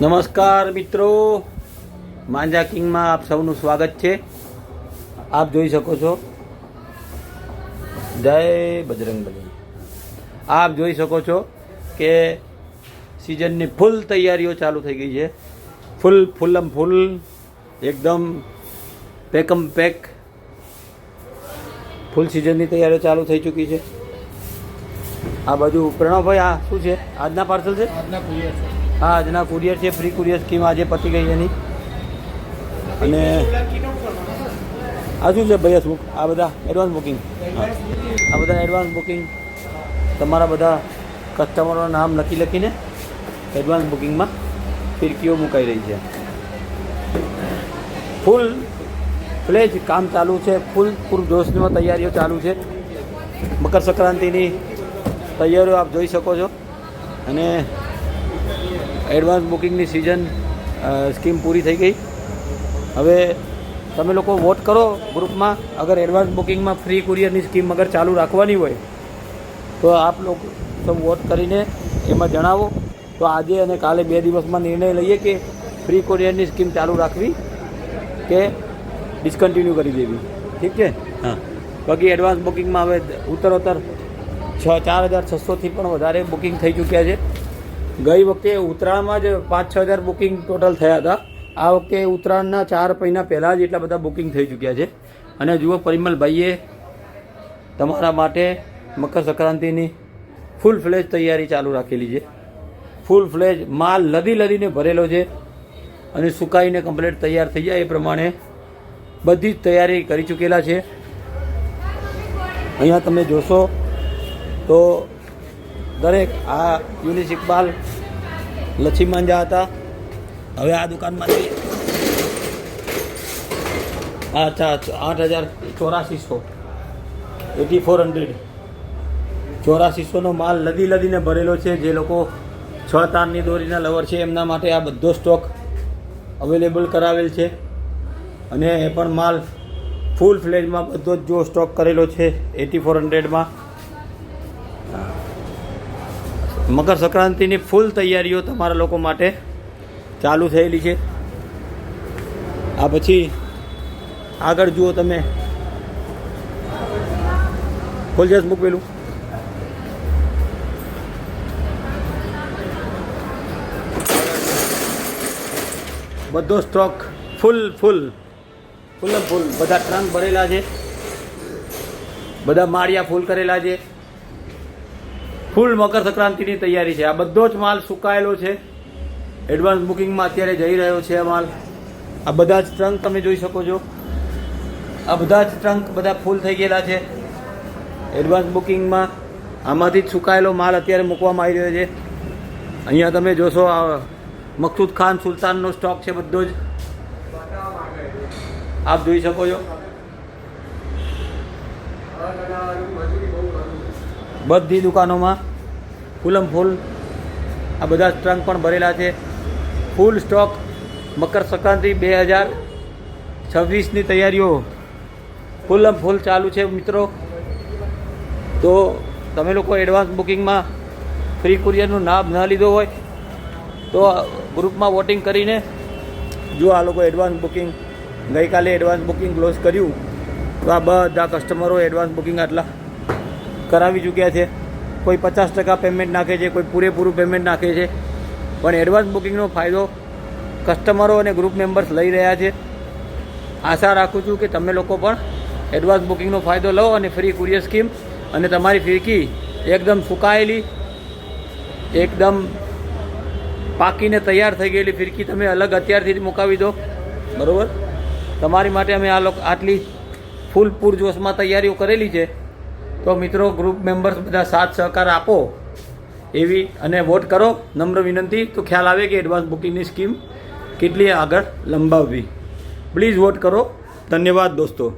નમસ્કાર મિત્રો. માંજા કિંગમાં આપ સૌનું સ્વાગત છે. આપ જોઈ શકો છો. જય બજરંગ બલી. આપ જોઈ શકો છો કે સિઝનની ફૂલ તૈયારીઓ ચાલુ થઈ ગઈ છે. ફૂલ, ફૂલમ ફૂલ, એકદમ પેકમ પેક. ફૂલ સિઝનની તૈયારીઓ ચાલુ થઈ ચૂકી છે. આ બાજુ પ્રણવભાઈ, આ શું છે? આજના પાર્સલ છે? આજના કુરિયર છે. હા, આજના કુરિયર છે ફ્રી કુરિયર સ્કીમ આજે પતી ગઈ એની. અને આ શું છે ભાઈ શું? આ બધા એડવાન્સ બુકિંગ આ બધા એડવાન્સ બુકિંગ તમારા બધા કસ્ટમરોના નામ લખી લખીને એડવાન્સ બુકિંગમાં ફિરકીઓ મુકાઈ રહી છે. ફૂલ ફ્લેજ કામ ચાલુ છે ફૂલ પૂર જોશમાં તૈયારીઓ ચાલુ છે. મકર સંક્રાંતિની તૈયારીઓ આપ જોઈ શકો છો. અને એડવાન્સ બુકિંગની સિઝન સ્કીમ પૂરી થઈ ગઈ. હવે તમે લોકો વોટ કરો ગ્રુપમાં. અગર એડવાન્સ બુકિંગમાં ફ્રી કુરિયરની સ્કીમ અગર ચાલુ રાખવાની હોય તો આપ લોકો સૌ વોટ કરીને એમાં જણાવો. તો આજે અને કાલે બે દિવસમાં નિર્ણય લઈએ કે ફ્રી કુરિયરની સ્કીમ ચાલુ રાખવી કે ડિસકન્ટિન્યુ કરી દેવી. ઠીક છે? હા. બાકી એડવાન્સ બુકિંગમાં હવે ઉત્તરોત્તર છ ચાર હજાર છસોથી પણ વધારે બુકિંગ થઈ ચૂક્યા છે. ગઈ વખતે ઉત્તરાયણમાં જ પાંચ છ હજાર બુકિંગ ટોટલ થયા હતા. આ વખતે ઉત્તરાયણના ચાર મહિના પહેલાં જ એટલા બધા બુકિંગ થઈ ચૂક્યા છે. અને જુઓ પરિમલભાઈએ તમારા માટે મકર સંક્રાંતિની ફૂલ ફ્લેજ તૈયારી ચાલુ રાખેલી છે. ફૂલ ફ્લેજ માલ લદી લદીને ભરેલો છે અને સુકાઈને કમ્પ્લેટ તૈયાર થઈ જાય એ પ્રમાણે બધી જ તૈયારી કરી ચૂકેલા છે. અહીંયા તમે જોશો તો દરેક આ યુનિસ ઇકબાલ, લચ્છી માંજા હતા. હવે આ દુકાનમાંથી અચ્છા આઠ હજાર ચોરાસીસો. Eighty four hundred. ચોરાસીસોનો માલ લદી લદીને ભરેલો છે. જે લોકો છ તારની દોરીના લવર છે, એમના માટે આ બધો સ્ટોક અવેલેબલ કરાવેલ છે. અને એ પણ માલ ફૂલ ફ્લેજમાં બધો જ જો સ્ટોક કરેલો છે, એટી ફોર હંડ્રેડમાં. મકર સંક્રાંતિની ફૂલ તૈયારીઓ તમારા લોકો માટે ચાલુ થયેલી છે. આ પછી આગળ જુઓ તમે. ખોલજસ મૂક મૂકેલું બધો સ્ટોક ફૂલ ફૂલ. ફૂલ ફૂલ. બધા ટ્રંક ભરેલા છે. બધા માળિયા ફૂલ કરેલા છે. ફૂલ મકર સંક્રાંતિની તૈયારી છે. આ બધો જ માલ સુકાયેલો છે. એડવાન્સ બુકિંગમાં અત્યારે જઈ રહ્યો છે આ માલ. આ બધા જ ટ્રંક તમે જોઈ શકો છો. આ બધા જ ટ્રંક બધા ફૂલ થઈ ગયેલા છે. એડવાન્સ બુકિંગમાં આમાંથી જ સુકાયેલો માલ અત્યારે મૂકવામાં આવી રહ્યો છે. અહીંયા તમે જોશો આ મકસૂદ ખાન સુલતાનનો સ્ટોક છે બધો જ. આપ જોઈ શકો છો. બધી દુકાનોમાં ફૂલમ ફૂલ આ બધા ટ્રંક પણ ભરેલા છે. ફૂલ સ્ટોક મકર સંક્રાંતિ બે હજાર છવ્વીસની તૈયારીઓ ફૂલમ ફૂલ ચાલુ છે મિત્રો. તો તમે લોકો એડવાન્સ બુકિંગમાં ફ્રી કુરિયરનું નામ ન લીધો હોય તો ગ્રુપમાં વોટિંગ કરીને જો આ લોકો એડવાન્સ બુકિંગ ગઈકાલે એડવાન્સ બુકિંગ ક્લોઝ કર્યું, તો આ બધા કસ્ટમરો એડવાન્સ બુકિંગ આટલા કરાવી ચૂક્યા છે. કોઈ પચાસ ટકા પેમેન્ટ નાખે છે, કોઈ પૂરેપૂરું પેમેન્ટ નાખે છે. પણ એડવાન્સ બુકિંગનો ફાયદો કસ્ટમરો અને ગ્રુપ મેમ્બર્સ લઈ રહ્યા છે. આશા રાખું છું કે તમે લોકો પણ એડવાન્સ બુકિંગનો ફાયદો લો અને ફ્રી કુરિયર સ્કીમ અને તમારી ફિરકી એકદમ સુકાયેલી, એકદમ પાકીને તૈયાર થઈ ગયેલી ફિરકી તમે અલગ અત્યારથી જ મુકાવી દો. બરાબર? તમારી માટે અમે આ લોકો, આટલી ફૂલ પૂરજોશમાં તૈયારીઓ કરેલી છે. તો મિત્રો ગ્રુપ મેમ્બર્સ બધા સાથ સહકાર આપો એવી અને વોટ કરો. નમ્ર વિનંતી. તો ખ્યાલ આવે કે એડવાન્સ બુકિંગની સ્કીમ કેટલી આગળ લંબાવવી. પ્લીઝ વોટ કરો. ધન્યવાદ દોસ્તો.